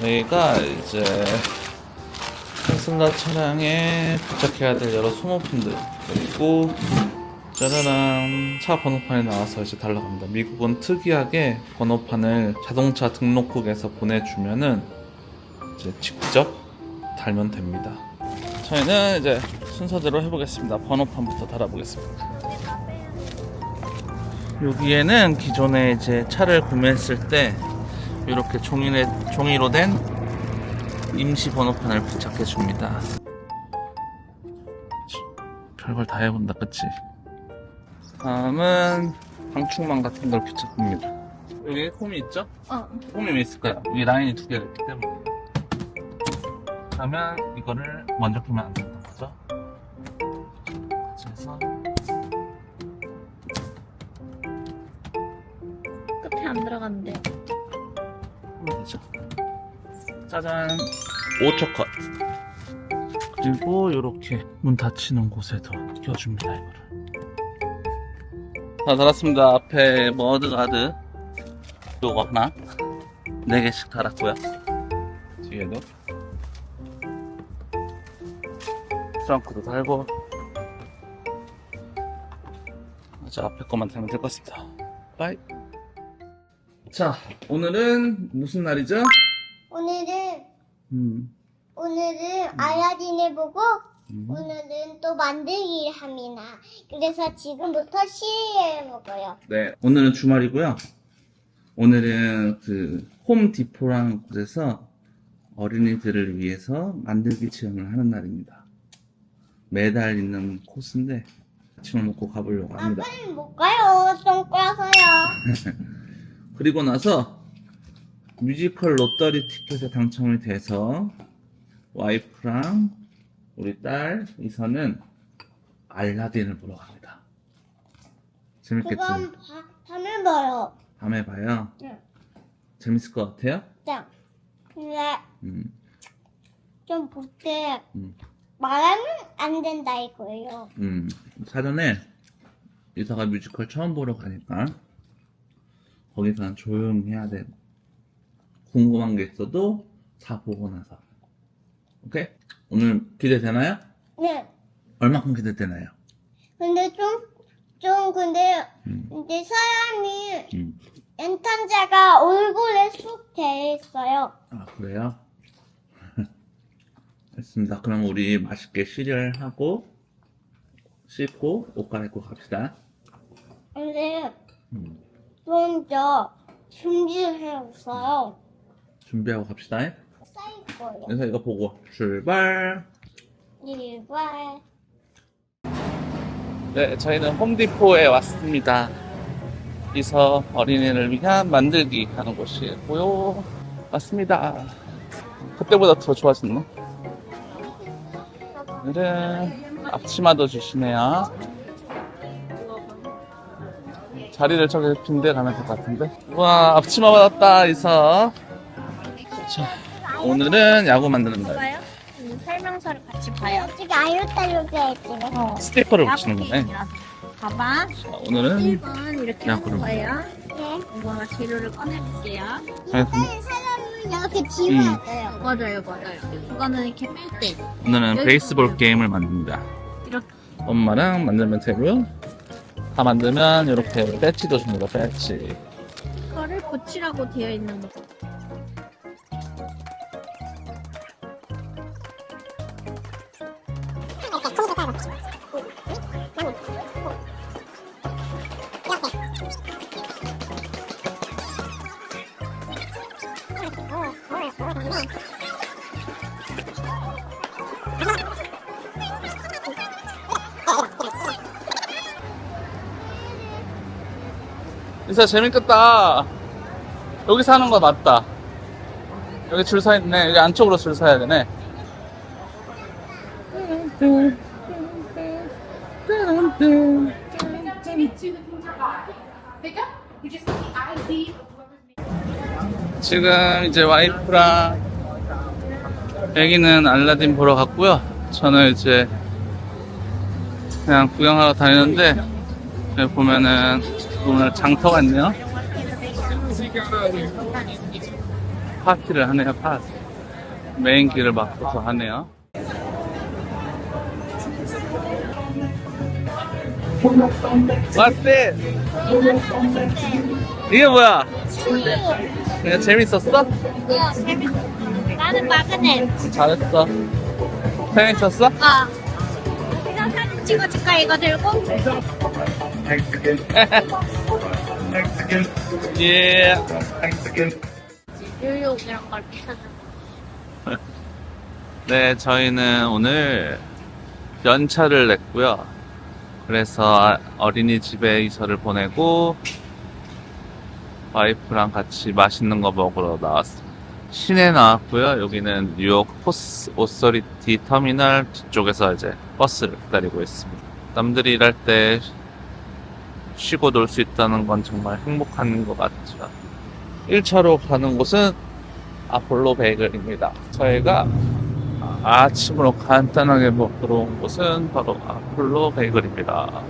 저희가 이제 테슬라 차량에 부착해야 될 여러 소모품들 그리고 짜라란 차 번호판이 나와서 이제 달라갑니다. 미국은 특이하게 번호판을 자동차 등록국에서 보내주면은 이제 직접 달면 됩니다. 저희는 이제 순서대로 해보겠습니다. 번호판부터 달아보겠습니다. 여기에는 기존에 이제 차를 구매했을 때 이렇게 종이에, 종이로 된 임시 번호판을 부착해 줍니다. 별걸 다 해본다, 그치? 다음은 방충망 같은 걸 부착합니다. 여기 홈이 있죠? 어. 홈이 왜 있을까요? 여기 라인이 두 개가 있기 때문에. 그러면 이거를 먼저 끼면 안 된다는 거죠? 그래서 끝에 안 들어갔는데. 짜잔. 5초 컷. 그리고 이렇게 문 닫히는 곳에도 껴줍니다, 이거를. 다 달았습니다. 앞에 머드가드. 요거 하나. 4개씩 달았고요. 뒤에도. 트렁크도 달고. 이제 앞에 것만 달면 될 것 같습니다. 빠이. 자, 오늘은 무슨 날이죠? 오늘은 음. 오늘은 알라딘을 보고 음. 오늘은 또 만들기를 합니다. 그래서 지금부터 시리얼을 먹어요. 네, 오늘은 주말이고요. 오늘은 그 홈디포라는 곳에서 어린이들을 위해서 만들기 체험을 하는 날입니다. 매달 있는 코스인데 아침을 먹고 가보려고 합니다. 아빠는 못 가요. 똥 꼬라서요. 그리고 나서 뮤지컬 로터리 티켓에 당첨이 돼서 와이프랑 우리 딸 이서는 알라딘을 보러 갑니다. 재밌겠지? 그건 바, 밤에 봐요. 밤에 봐요. 네. 재밌을 것 같아요? 자, 근데 음, 좀 볼때 음, 말하면 안 된다 이거예요. 음. 사전에 이서가 뮤지컬 처음 보러 가니까 거기서는 조용히 해야 돼. 궁금한 게 있어도 다 보고 나서. 오케이? 오늘 기대되나요? 네. 얼마큼 기대되나요? 근데 좀, 좀 근데 음, 이제 사람이 음. 엔탄자가 얼굴에 쑥 돼 있어요. 아, 그래요? 됐습니다. 그럼 우리 맛있게 시리얼 하고 씻고 옷 갈아입고 갑시다. 근데 음, 먼저 준비해왔어요. 준비하고 갑시다. 쌓일 거예요. 그래서 이거 보고 출발! 일발. 네, 저희는 홈디포에 왔습니다. 이서 어린이를 위한 만들기 하는 곳이고요. 왔습니다. 그때보다 더 좋아졌네. 오늘은 앞치마도 주시네요. 자리를 저기 빈데 가면 될 것 같은데. 우와, 앞치마 받았다, 이서. 자, 오늘은 야구 만드는 날. 봐요? 음, 설명서를 같이 봐요. 어떻게 알록달록해 했지? 어. 스티커를 붙이는 거네. 야구게임이라서. 봐봐. 자, 오늘은 1번 이렇게 야, 하는 그럼. 거예요. 네. 이거 재료를 꺼내볼게요. 일단 사람을 이렇게 지워야 돼요. 맞아요, 맞아요. 이거는 이렇게 뺄 때. 오늘은 베이스볼 게임을 만듭니다. 이렇게. 엄마랑 만들면 되고요. 다 만들면 이렇게 배지도 줍니다. 배지. 이거를 붙이라고 되어 있는 거. 이사 재밌겠다. 여기서 하는 거 맞다. 여기 줄 서 있네. 여기 안쪽으로 줄 서야 되네. 지금 이제 와이프랑 애기는 알라딘 보러 갔고요. 저는 이제 그냥 구경하러 다니는데 여기 보면은 오늘 장터가 있네요. 파티를 하네요, 파티. 메인 길을 막고서 하네요. 맞대! 이게 뭐야? 그냥 재밌었어? 어, 재밌어. 나는 마그넷. 잘했어. 재밌었어? 아. 이거 사진 찍어줄까, 이거 들고? 예. 뉴욕 이런 걸 찾아. 네, 저희는 오늘 연차를 냈고요. 그래서 어린이집에 이서를 보내고 와이프랑 같이 맛있는 거 먹으러 나왔습니다. 시내 나왔고요. 여기는 뉴욕 포스 오서리티 터미널 뒤쪽에서 이제 버스를 기다리고 있습니다. 남들이 일할 때 쉬고 놀 수 있다는 건 정말 행복한 것 같죠. 1차로 가는 곳은 아폴로 베이글입니다. 저희가 아침으로 간단하게 먹으러 온 곳은 바로 아폴로 베이글입니다.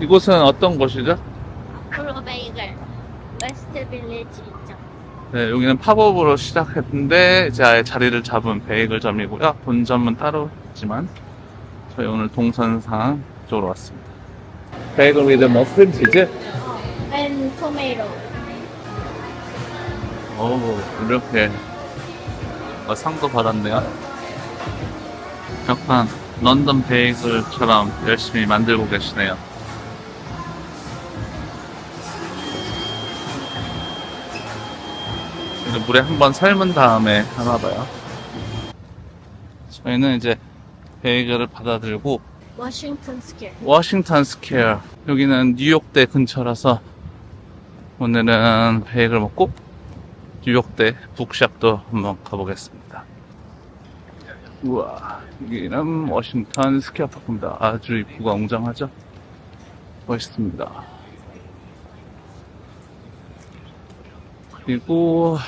이곳은 어떤 곳이죠? 프로 베이글. 웨스트 빌리지 있죠. 네, 여기는 팝업으로 시작했는데 이제 아예 자리를 잡은 베이글점이고요. 본점은 따로 있지만 저희 오늘 동선상 쪽으로 왔습니다. 베이글 위드 머스린 치즈? 앤 토메이로. 오, 이렇게 어, 상도 받았네요. 약간 런던 베이글처럼 열심히 만들고 계시네요. 이제 물에 한번 삶은 다음에 하나 봐요. 저희는 이제 베이글을 받아들고 워싱턴 스퀘어. 워싱턴 스퀘어 여기는 뉴욕대 근처라서 오늘은 베이글 먹고 뉴욕대 북샵도 한번 가보겠습니다. 우와 여기는 워싱턴 스퀘어 파크입니다. 아주 입구가 웅장하죠? 멋있습니다. 그리고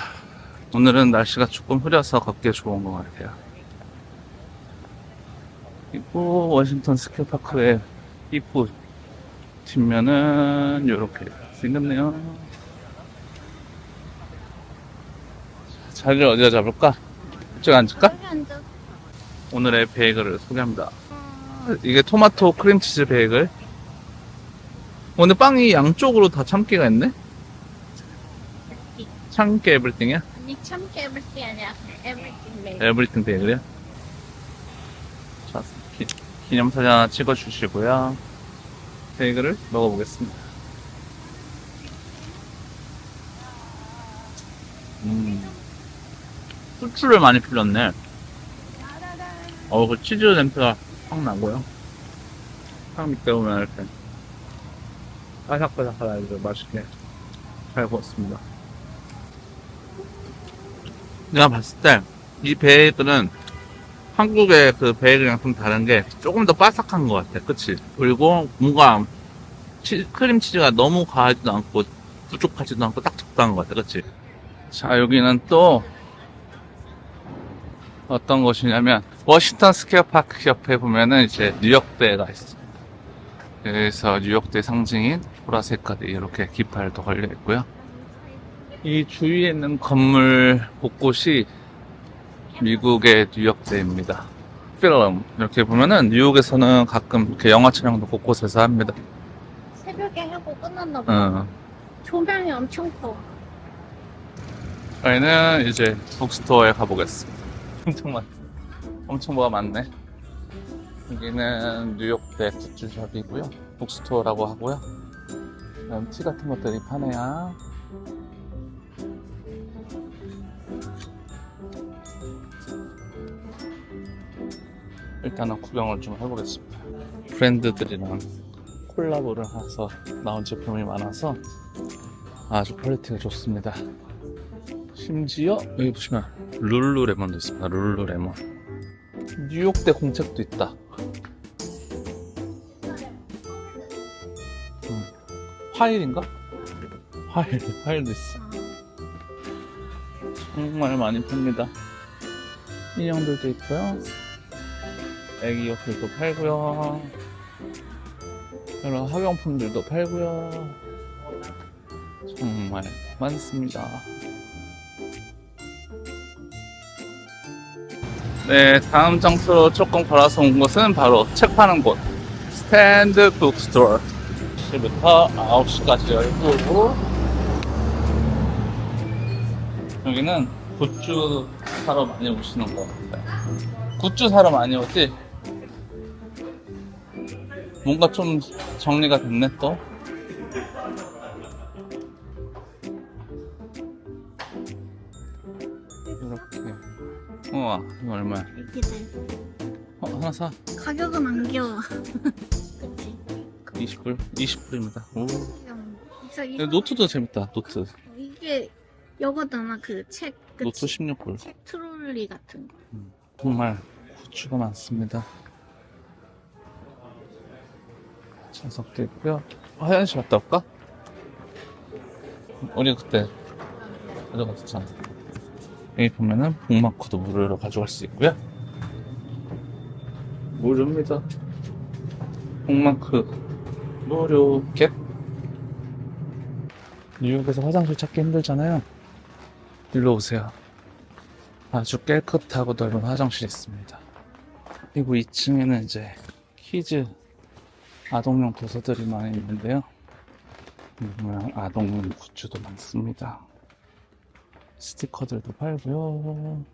오늘은 날씨가 조금 흐려서 걷기 좋은 것 같아요 그리고 워싱턴 스퀘어 파크의 입구 뒷면은 이렇게 생겼네요. 자리를 어디다 잡을까? 이쪽 앉을까? 여기 앉아. 오늘의 베이글을 소개합니다. 이게 토마토 크림치즈 베이글. 오늘 빵이 양쪽으로 다 참깨가 있네? 참깨 에브리띵이야? 아니, 참깨 에브리띵 아니야. 에브리띵 베이글. 에브리띵 베이글이야? 기념사진 하나 찍어주시고요. 베이글을 먹어보겠습니다. 음, 후추를 많이 풀렸네. 어, 그 치즈 냄새가 확 나고요. 딱 밑에 오면 이렇게 바삭바삭하게 맛있게 잘 구웠습니다. 내가 봤을 때 이 베이글은 한국의 그 베이글이랑 좀 다른 게 조금 더 바삭한 것 같아. 그치? 그리고 뭔가 치- 크림치즈가 너무 과하지도 않고 부족하지도 않고 딱 적당한 것 같아. 그치? 자, 여기는 또 어떤 곳이냐면 워싱턴 스퀘어 파크 옆에 보면은 이제 뉴욕대가 있어. 그래서 뉴욕대 상징인 보라색 카드 이렇게 깃발도 걸려 있고요. 이 주위에 있는 건물 곳곳이 미국의 뉴욕대입니다. 필름 이렇게 보면은 뉴욕에서는 가끔 이렇게 영화 촬영도 곳곳에서 합니다. 새벽에 하고 끝났나 봐. 어. 조명이 엄청 커. 저희는 이제 북스토어에 가보겠습니다. 엄청 많, 엄청 뭐가 많네. 여기는 뉴욕대 굿즈샵이고요. 북스토어라고 하고요. 그다음 티 같은 것들이 파네요. 일단은 구경을 좀 해보겠습니다. 브랜드들이랑 콜라보를 해서 나온 제품이 많아서 아주 퀄리티가 좋습니다. 심지어 여기 보시면 룰루레몬도 있습니다. 룰루레몬. 뉴욕대 공책도 있다. 음, 화일인가? 화일, 화일도 있어. 정말 많이 팝니다. 인형들도 있고요. 애기 옷들도 팔고요. 여러 학용품들도 팔고요. 정말 많습니다. 네, 다음 장소로 조금 걸어서 온 곳은 바로 책 파는 곳 스탠드 북스토어 10시부터 9시까지 열고 여기는 굿즈 사러 많이 오시는 것 같아요 굿즈 사러 많이 오지? 뭔가 좀 정리가 됐네 또 이렇게 우와 이거 얼마야? 이렇게들. 어, 하나 사 가격은 안 귀여워. 그치? 20불? 20불입니다 오. 그래서 이, 노트도 재밌다 노트 이게 이거잖아 그 책. 노트 그치? 16불 책 트롤리 같은 거. 정말 굿즈가 많습니다 좌석도 있고요. 화장실 갔다 올까? 우리 그때 가져갔었잖아. 여기 보면은 북마크도 무료로 가져갈 수 있고요. 무료입니다. 북마크 무료 겟 뉴욕에서 화장실 찾기 힘들잖아요. 일로 오세요. 아주 깨끗하고 넓은 화장실이 있습니다. 그리고 2층에는 이제 키즈 아동용 도서들이 많이 있는데요. 보면 아동용 굿즈도 많습니다. 스티커들도 팔고요.